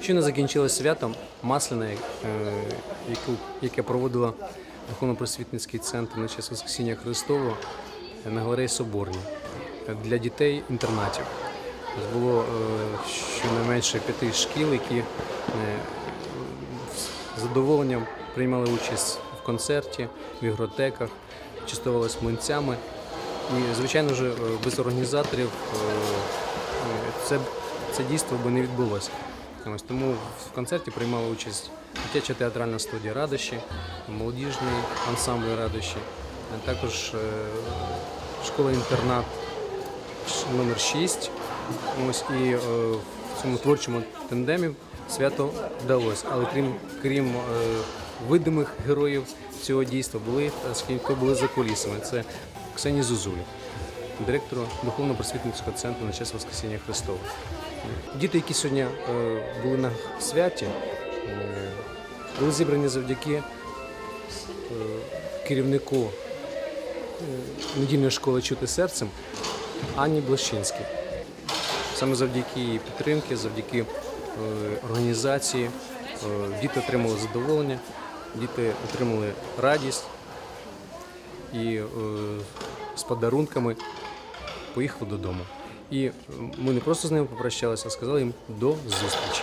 Щойно закінчилось свято Масляне, е, яке проводила духовно-просвітницький центр на честь Воскресіння Христового на галереї Соборні для дітей інтернатів. Було е, щонайменше п'яти шкіл, які е, з задоволенням приймали участь в концерті, в ігротеках, частувалися млинцями. І, звичайно ж, е, без організаторів е, е, це, це дійство би не відбулося. Ось тому в концерті приймала участь дитяча театральна студія Радощі, молодіжний ансамбль Радощі, а також е, школа-інтернат номер 6. Ось і е, в цьому творчому тандемі свято вдалося. Але крім, крім е, видимих героїв цього дійства, були скільки були за кулісами. Це Ксенія Зузулі, директору духовно-просвітницького центру на честь Воскресіння Христова. Діти, які сьогодні е, були на святі, е, були зібрані завдяки е, керівнику недільної школи чути серцем Анні Блащинській. Саме завдяки її підтримки, завдяки організації, діти отримали задоволення, діти отримали радість і з подарунками поїхали додому. І ми не просто з ними попрощалися, а сказали їм до зустрічі.